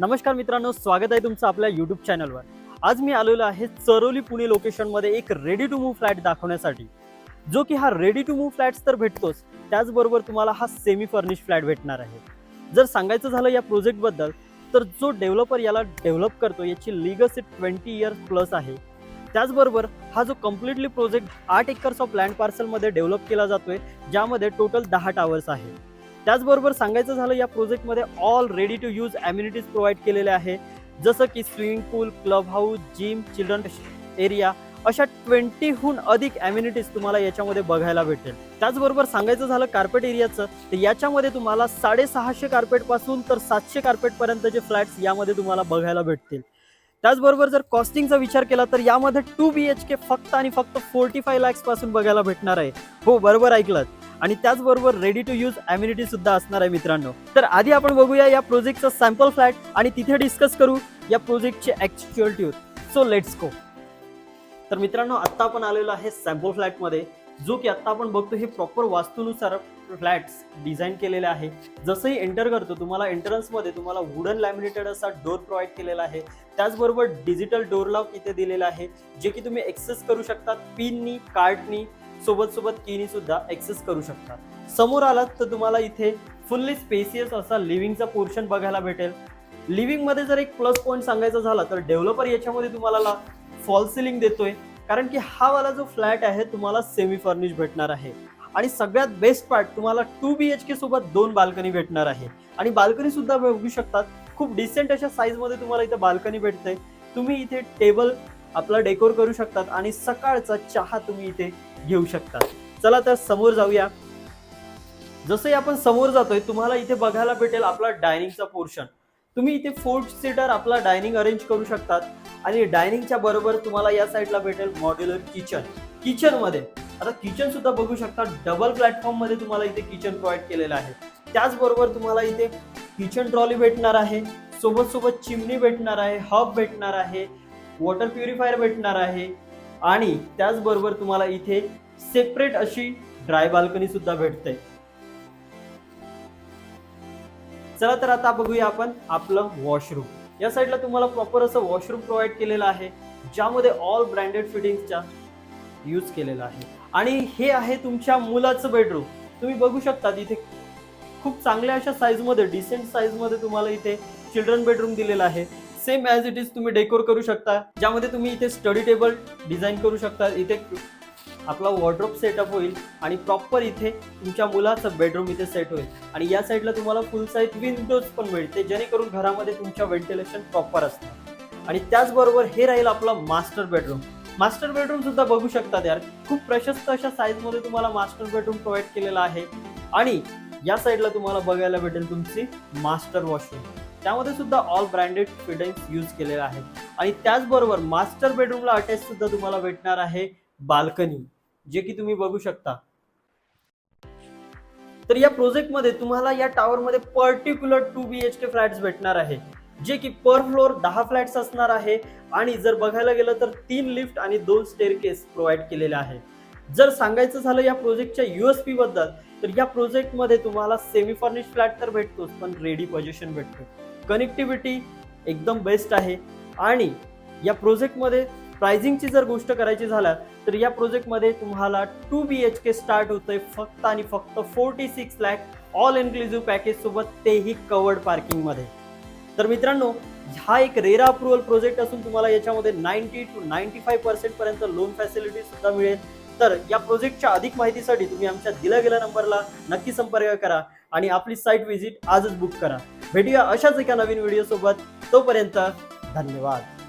नमस्कार मित्रांनो स्वागत आहे तुमचं आपल्या युट्यूब चॅनलवर आज मी आलेलो आहे चरोली पुणे लोकेशनमध्ये एक रेडी टू मूव्ह फ्लॅट दाखवण्यासाठी. जो की हा रेडी टू मूव्ह फ्लॅट्स तर भेटतोच त्याचबरोबर तुम्हाला हा सेमी फर्निश फ्लॅट भेटणार आहे. जर सांगायचं झालं या प्रोजेक्टबद्दल तर जो डेव्हलपर याला डेव्हलप करतो याची लिगसी ट्वेंटी इयर्स प्लस आहे. त्याचबरोबर हा जो कम्प्लिटली प्रोजेक्ट आठ एकर्स ऑफ लँड पार्सलमध्ये डेव्हलप केला जातोय ज्यामध्ये टोटल दहा टावर्स आहे त्याचबरोबर सांगायचं झालं या प्रोजेक्टमध्ये all ready to use amenities provide केलेले आहे. जसं की swimming pool club house gym children area अशा ट्वेंटीहून अधिक ॲम्युनिटीज तुम्हाला याच्यामध्ये बघायला भेटेल. त्याचबरोबर सांगायचं झालं कार्पेट एरियाचं तर याच्यामध्ये तुम्हाला साडेसहाशे कार्पेटपासून तर सातशे कार्पेटपर्यंतचे फ्लॅट्स यामध्ये तुम्हाला बघायला भेटतील. त्याचबरोबर जर कॉस्टिंगचा विचार केला तर यामध्ये टू बी एच के फक्त आणि फक्त फोर्टी फाय लॅक्सपासून बघायला भेटणार आहे. हो बरोबर ऐकलं आणि त्याचबरोबर रेडी टू यूज अम्युनिटी सुद्धा असणार आहे मित्रांनो. तर आधी आपण बघूया या प्रोजेक्टचा सॅम्पल फ्लॅट आणि तिथे डिस्कस करू या प्रोजेक्टचे ऍक्च्युअल ट्यूथ सो लेट्स गो तर मित्रांनो आत्ता आपण आलेलो आहे सॅम्पल फ्लॅटमध्ये जो की आत्ता आपण बघतो हे प्रॉपर वास्तूनुसार फ्लॅट्स डिझाईन केलेले आहे. जसंही एंटर करतो तुम्हाला एंट्रन्समध्ये तुम्हाला वुडन लॅमिनेटेड असा डोर प्रोव्हाइड केलेला आहे. त्याचबरोबर डिजिटल डोर लॉक इथे दिलेला आहे जे की तुम्ही एक्सेस करू शकता पिननी कार्डनी सोबत सोबत किनी सुद्धा ऍक्सेस करू शकता. समोर आलात तर तुम्हाला इथे फुल्ली स्पेसियस असा लिव्हिंगचा पोर्शन बघायला भेटेल. लिव्हिंगमध्ये जर एक प्लस पॉईंट सांगायचा झाला तर डेव्हलपर याच्यामध्ये तुम्हाला फॉल सिलिंग देतोय. कारण की हा वाला जो फ्लॅट आहे तुम्हाला सेमी फर्निश भेटणार आहे. आणि सगळ्यात बेस्ट पार्ट तुम्हाला टू बी एच के सोबत दोन बाल्कनी भेटणार आहे. आणि बाल्कनी सुद्धा बघू शकतात. खूप डिसेंट अशा साईजमध्ये तुम्हाला इथे बाल्कनी भेटते तुम्ही इथे टेबल आपला डेकोर करू शकतात. आणि सकाळचा चहा तुम्ही इथे घेऊ शकता. चला तर समोर जाऊया. जसंही आपण समोर जातोय तुम्हाला इथे बघायला भेटेल आपला डायनिंगचा पोर्शन. तुम्ही इथे फोर्थ सीटर आपला डायनिंग अरेंज करू शकतात. आणि डायनिंगच्या बरोबर तुम्हाला या साईडला भेटेल मॉड्युलर किचन किचनमध्ये आता किचन सुद्धा बघू शकता डबल प्लॅटफॉर्ममध्ये तुम्हाला इथे किचन प्रोव्हाइड केलेलं आहे. त्याचबरोबर तुम्हाला इथे किचन ट्रॉली भेटणार आहे. सोबत सोबत चिमणी भेटणार आहे हब भेटणार आहे. वॉटर प्युरिफायर भेटणार आहे. आणि त्याचबरोबर तुम्हाला इथे सेपरेट अशी ड्राय बाल्कनी सुद्धा भेटते. चला तर आता बघूया आपण आपलं वॉशरूम या साईडला तुम्हाला प्रॉपर असं वॉशरूम प्रोव्हाइड केलेलं आहे ज्यामध्ये ऑल ब्रँडेड फिटिंगचा यूज केलेला आहे. आणि हे आहे तुमच्या मुलाचं बेडरूम तुम्ही बघू शकता इथे खूप चांगल्या अशा साईजमध्ये डिसेंट साईजमध्ये तुम्हाला इथे चिल्ड्रन बेडरूम दिलेला आहे. सेम ॲज इट इज तुम्ही डेकोर करू शकता. ज्यामध्ये तुम्ही इथे स्टडी टेबल डिझाईन करू शकता. इथे आपला वॉर्ड्रोप सेटअप होईल आणि प्रॉपर इथे तुमच्या मुलाचं बेडरूम इथे सेट होईल. आणि या साईडला तुम्हाला फुल साईज विंडोज पण मिळते जेणेकरून घरामध्ये तुमच्या व्हेंटिलेशन प्रॉपर असतं. आणि त्याचबरोबर हे राहील आपलं मास्टर बेडरूम मास्टर बेडरूम सुद्धा बघू शकतात यार. खूप प्रशस्त अशा साईजमध्ये तुम्हाला मास्टर बेडरूम प्रोव्हाइड केलेला आहे. आणि या साईडला तुम्हाला बघायला भेटेल तुमची मास्टर वॉशरूम त्यामध्ये सुद्धा ऑल ब्रँडेड फिटिंग्स यूज केलेले आहेत आणि त्याचबरोबर मास्टर बेडरूमला अटॅच सुद्धा तुम्हाला भेटणार आहे बाल्कनी जे की तुम्ही बघू शकता. तर या प्रोजेक्टमध्ये तुम्हाला या टावरमध्ये particular two B H K flats भेटणार आहे जे की पर फ्लोअर दहा फ्लॅट्स असणार आहे. आणि जर बघायला गेलं तर तीन लिफ्ट आणि दोन स्टेअरकेस प्रोव्हाइड केलेले आहे. जर सांगायचं झालं या प्रोजेक्टच्या युएसपी बद्दल तर या प्रोजेक्टमध्ये तुम्हाला सेमी फर्निश फ्लॅट तर भेटतोच पण रेडी पोझिशन भेटतो. कनेक्टिव्हिटी एकदम बेस्ट आहे. आणि या प्रोजेक्टमध्ये प्रायझिंगची जर गोष्ट करायची झाला तर या प्रोजेक्टमध्ये तुम्हाला two B H K start होतंय फक्त आणि फक्त forty six lakh all inclusive package सोबत तेही कवर्ड पार्किंगमध्ये तर मित्रांनो हा एक रेरा अप्रुव्हल प्रोजेक्ट असून तुम्हाला याच्यामध्ये ninety two ninety five percent पर्यंत लोन फॅसिलिटी सुद्धा मिळेल. तर या प्रोजेक्टच्या अधिक माहितीसाठी तुम्ही आमच्या दिल्या गेल्या नंबरला नक्की संपर्क करा आणि आपली साईट व्हिजिट आजच बुक करा. भेटूया अशाच एका नवीन व्हिडिओ सोबत. तोपर्यंत धन्यवाद.